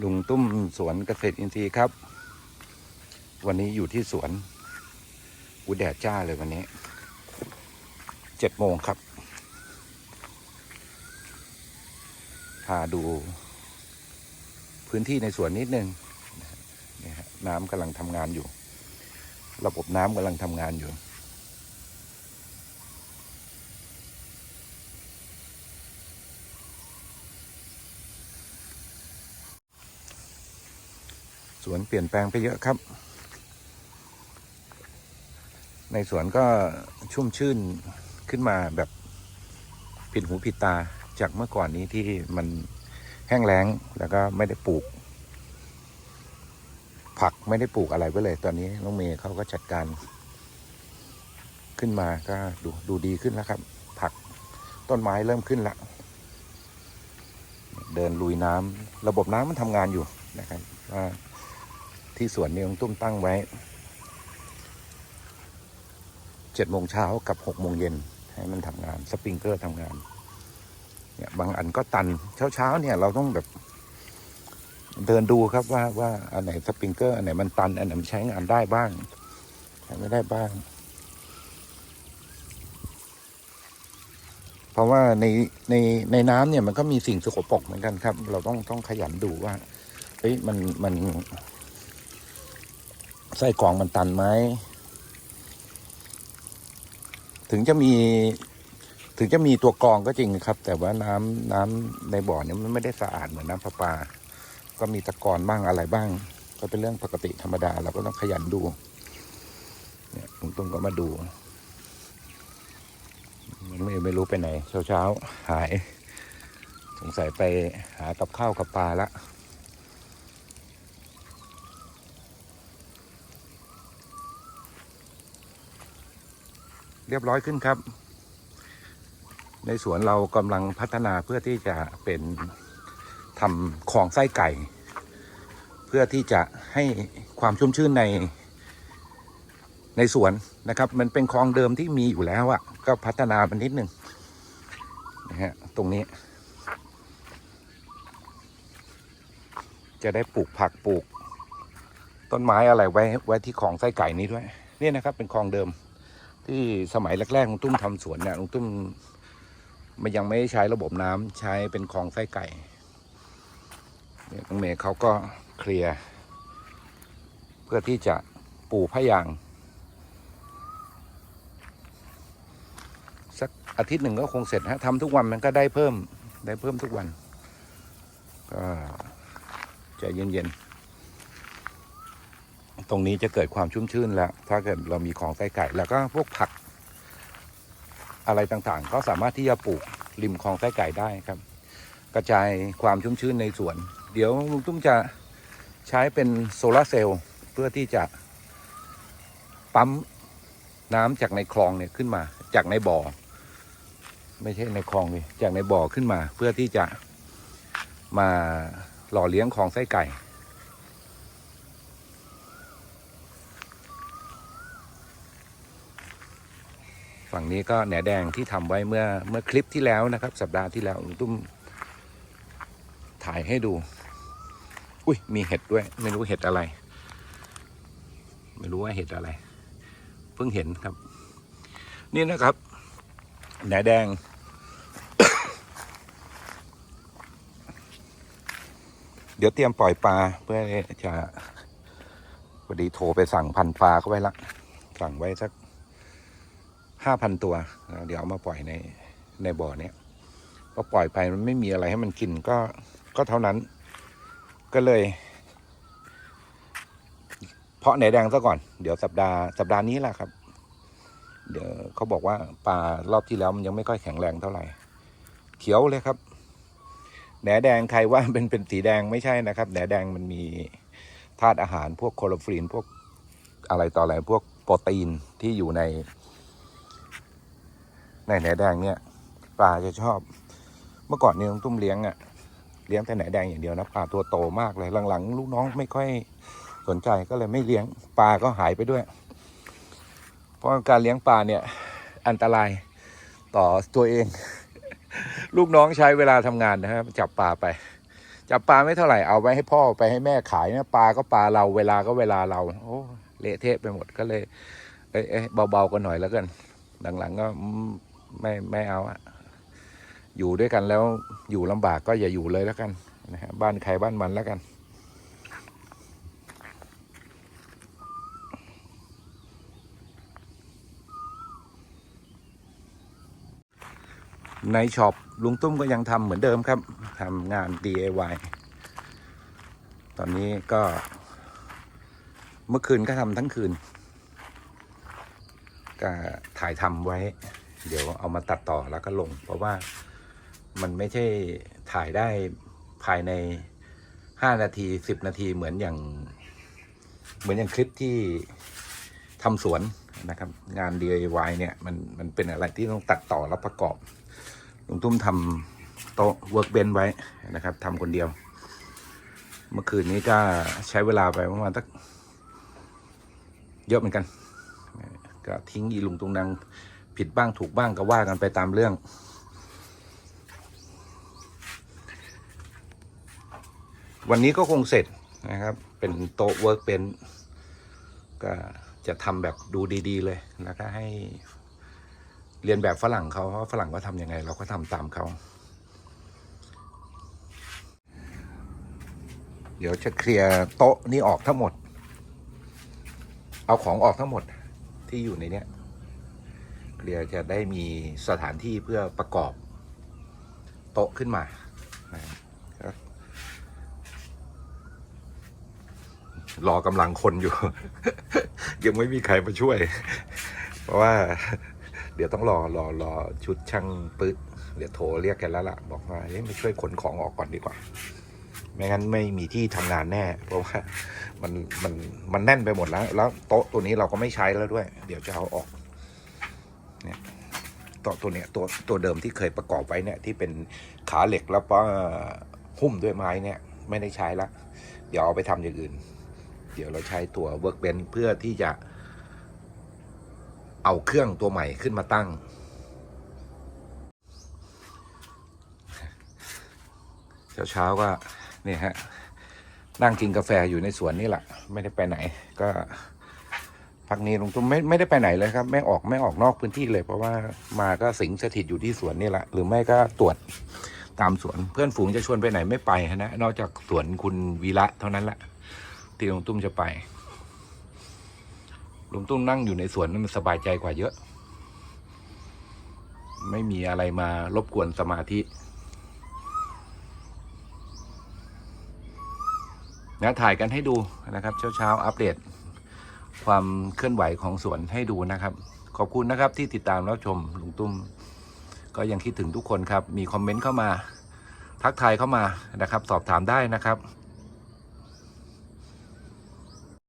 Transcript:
ลุงตุ้มสวนเกษตรอินทรีย์ครับ วันนี้อยู่ที่สวนอุยแดดจ้าเลยวันนี้เจ็ดโมงครับ พาดูพื้นที่ในสวนนิดนึงนี่ฮะน้ำกำลังทำงานอยู่ ระบบน้ำกำลังทำงานอยู่ สวนเปลี่ยนแปลงไปเยอะครับ ในสวนก็ชุ่มชื่นขึ้นมาแบบผิดหูผิดตาจากเมื่อก่อนนี้ที่มันแห้งแล้งแล้วก็ไม่ได้ปลูก ผักไม่ได้ปลูกอะไรไว้เลย ตอนนี้น้องเมย์เขาก็จัดการ ขึ้นมาก็ดูดูดีขึ้นแล้วครับ ผักต้นไม้เริ่มขึ้นแล้วเดินลุยน้ำระบบน้ำมันทำงานอยู่นะครับว่า ที่สวนนี้ต้องตุ้มตั้งไว้เจ็ดโมงเช้ากับหกโมงเย็นให้มันทำงาน สปริงเกอร์ทำงานเนี่ยบางอันก็ตันเช้าเช้าเนี่ยเราต้องแบบเดินดูครับว่าว่าอันไหนสปริงเกอร์อันไหนมันตัน อันไหนมันใช้งานได้บ้างใช้ไม่ได้บ้าง เพราะว่าในในในน้ำเนี่ยมันก็มีสิ่งสกปรกเหมือนกันครับ เราต้องต้องขยันดูว่าเฮ้ยมันมัน ส้กรองมันตันไหมถึงจะมี ถึงจะมีตัวกรองก็จริงครับ แต่ว่าน้ำน้ำในบ่อเนี่ยมันไม่ได้สะอาดเหมือนน้ำประปา ก็มีตะกอนบ้างอะไรบ้าง ก็เป็นเรื่องปกติธรรมดา เราก็ต้องขยันดู เนี่ยลุงตุ้มก็มาดู มันไม่ไม่รู้ไปไหน เช้าเช้าๆหาย สงสัยไปหากับข้าวกับปลาละ เรียบร้อยขึ้นครับ ในสวนเรากำลังพัฒนาเพื่อที่จะเป็นทำคลองไส้ไก่ เพื่อที่จะให้ความชุ่มชื่นในในสวนนะครับ มันเป็นคลองเดิมที่มีอยู่แล้วอะ่ะ ก็พัฒนามันนิดนึงนะฮะตรงนี้ จะได้ปลูกผักปลูก ต้นไม้อะไรไว้ไว้ที่คลองไส้ไก่นี้ด้วย นี่นะครับเป็นคลองเดิม ที่สมัยแรกๆลุงตุ้มทำสวนเนี่ยลุงตุ้มมันยังไม่ใช้ระบบน้ำใช้เป็นคลองไส้ไก่เนี่ยน้องเมย์เขาก็เคลียร์เพื่อที่จะปลูกพะยาง สักอาทิตย์หนึ่งก็คงเสร็จฮะทำทุกวันมันก็ได้เพิ่มได้เพิ่มทุกวันก็ใจเย็นๆ ตรงนี้จะเกิดความชุ่มชื่นแล้ว ถ้าเกิดเรามีของไส้ไก่แล้วก็พวกผัก อะไรต่างๆ ก็สามารถที่จะปลูกริมคลองไส้ไก่ได้ครับ กระจายความชุ่มชื้นในสวน เดี๋ยวลุงตุ้มจะใช้เป็นโซลาร์เซลล์เพื่อที่จะปั๊มน้ำจากในคลองเนี่ยขึ้นมา จากในบ่อ ไม่ใช่ในคลองเลยจากในบ่อขึ้นมา เพื่อที่จะมาหล่อเลี้ยงคลองไส้ไก่ ฝั่งนี้ก็แหนแดงที่ทำไว้เมื่อเมื่อคลิปที่แล้วนะครับ สัปดาห์ที่แล้วตุ้มถ่ายให้ดู อุ้ยมีเห็ดด้วย ไม่รู้เห็ดอะไร ไม่รู้ว่าเห็ดอะไร เพิ่งเห็นครับ นี่นะครับแหนแดงเดี๋ยวเตรียมปล่อยปลาเพื่อจะพอดีโทรไปสั่งพันปลาเข้าไว้ละ สั่งไว้สัก ห้าพันตัว เดี๋ยวเอามาปล่อยในในบ่อเนี้ยก็ปล่อยไปมันไม่มีอะไรให้มันกินก็ก็เท่านั้น ก็เลย เพาะไหนแดงซะก่อน เดี๋ยวสัปดาห์สัปดาห์นี้แหละครับ เดี๋ยวเขาบอกว่าปลารอบที่แล้วมันยังไม่ค่อยแข็งแรงเท่าไหร่ เขียวเลยครับแหนแดงใครว่าเป็นเป็นสีแดงไม่ใช่นะครับแหนแดงมันมีธาตุอาหารพวกโคโลฟีนพวกอะไรต่ออะไรพวกโปรตีนที่อยู่ใน ในแหนแดงเนี่ยปลาจะชอบ เมื่อก่อนเนี่ยลุงตุ้มเลี้ยงอะ่ะเลี้ยงแต่แหนแดงอย่างเดียวนะปลาตัวโตมากเลยหลังๆ ลูกน้องไม่ค่อยสนใจก็เลยไม่เลี้ยงปลาก็หายไปด้วย เพราะการเลี้ยงปลาเนี่ยอันตรายต่อตัวเอง ลูกน้องใช้เวลาทำงานนะครับจับปลาไป จับปลาไม่เท่าไหร่เอาไว้ให้พ่อไปให้แม่ขายนะปลาก็ปลาเราเวลาก็เวลาเรา โอ้เละเทะไปหมดก็เลยเอ้ยเอ้ยเบาๆกันหน่อยแล้วกันหลังๆก็ ไม่ไม่เอาอะอยู่ด้วยกันแล้วอยู่ลำบากก็อย่าอยู่เลยแล้วกันนะฮะบ้านใครบ้านมันแล้วกัน ในช็อปลุงตุ้มก็ยังทำเหมือนเดิมครับทำงาน DIY ตอนนี้ก็เมื่อคืนก็ทำทั้งคืน ก็ถ่ายทำไว้ เดี๋ยวเอามาตัดต่อแล้วก็ลง เพราะว่ามันไม่ใช่ถ่ายได้ภายในห้านาทีสิบนาทีเหมือนอย่าง เหมือนอย่างคลิปที่ทำสวนนะครับ งาน DIY เนี่ยมันมันเป็นอะไรที่ต้องตัดต่อแล้วประกอบลุงตุ้มทำโต๊ะเวิร์กเบนไว้นะครับทำคนเดียว เมื่อคืนนี้ก็ใช้เวลาไปประมาณสักเยอะเหมือนกัน ก็ทิ้งอีลุงตุงนาง ผิดบ้างถูกบ้างก็ว่ากันไปตามเรื่อง วันนี้ก็คงเสร็จนะครับ เป็นโต๊ะเวิร์กเป็นก็จะทำแบบดูดีๆเลย แล้วก็ให้เรียนแบบฝรั่งเขาเพราะฝรั่งก็ทำยังไง เราก็ทำตามเขา เดี๋ยวจะเคลียร์โต๊ะนี้ออกทั้งหมด เอาของออกทั้งหมดที่อยู่ในเนี้ย เคลียจะได้มีสถานที่เพื่อประกอบโต๊ะขึ้นมานะครับรอกำลังคนอยู่ ยังไม่มีใครมาช่วย เพราะว่า เดี๋ยวต้องรอรอรอชุดช่างปื๊ดเดี๋ยวโทรเรียกแกแล้วล่ะ บอกว่าเฮ้ยมาช่วยขนของออกก่อนดีกว่า ไม่งั้นไม่มีที่ทำงานแน่ เพราะว่ามันมันมันแน่นไปหมดแล้ว แล้วโต๊ะตัวนี้เราก็ไม่ใช้แล้วด้วย เดี๋ยวจะเอาออก ต๊ะตัวเนี้ยตัวตัวเดิมที่เคยประกอบไว้เนี่ยที่เป็นขาเหล็กแล้วก็หุ้มด้วยไม้เนี่ยไม่ได้ใช้ละเดี๋ยวเอาไปทำอย่างอื่น เดี๋ยวเราใช้ตัว workbench เพื่อที่จะเอาเครื่องตัวใหม่ขึ้นมาตั้ง เช้าเช้าๆก็เนี่ยฮะนั่งกินกาแฟอยู่ในสวนนี่แหละ ไม่ได้ไปไหนก็ พักนี้ลุงตุ้มไม่ไม่ได้ไปไหนเลยครับ ไม่ออกไม่ออกนอกพื้นที่เลย เพราะว่ามาก็สิงสถิตอยู่ที่สวนนี่แหละหรือไม่ก็ตรวจตามสวนเพื่อนฝูงจะชวนไปไหนไม่ไปนะนอกจากสวนคุณวีระเท่านั้นแหละที่ลุงตุ้มจะไปลุงตุ้มนั่งอยู่ในสวนนั้นมันสบายใจกว่าเยอะ ไม่มีอะไรมารบกวนสมาธินะถ่ายกันให้ดูนะครับ เช้าๆอัปเดต ความเคลื่อนไหวของสวนให้ดูนะครับ ขอบคุณนะครับที่ติดตามรับชมลุงตุ้ม ก็ยังคิดถึงทุกคนครับ มีคอมเมนต์เข้ามา ทักทายเข้ามานะครับ สอบถามได้นะครับ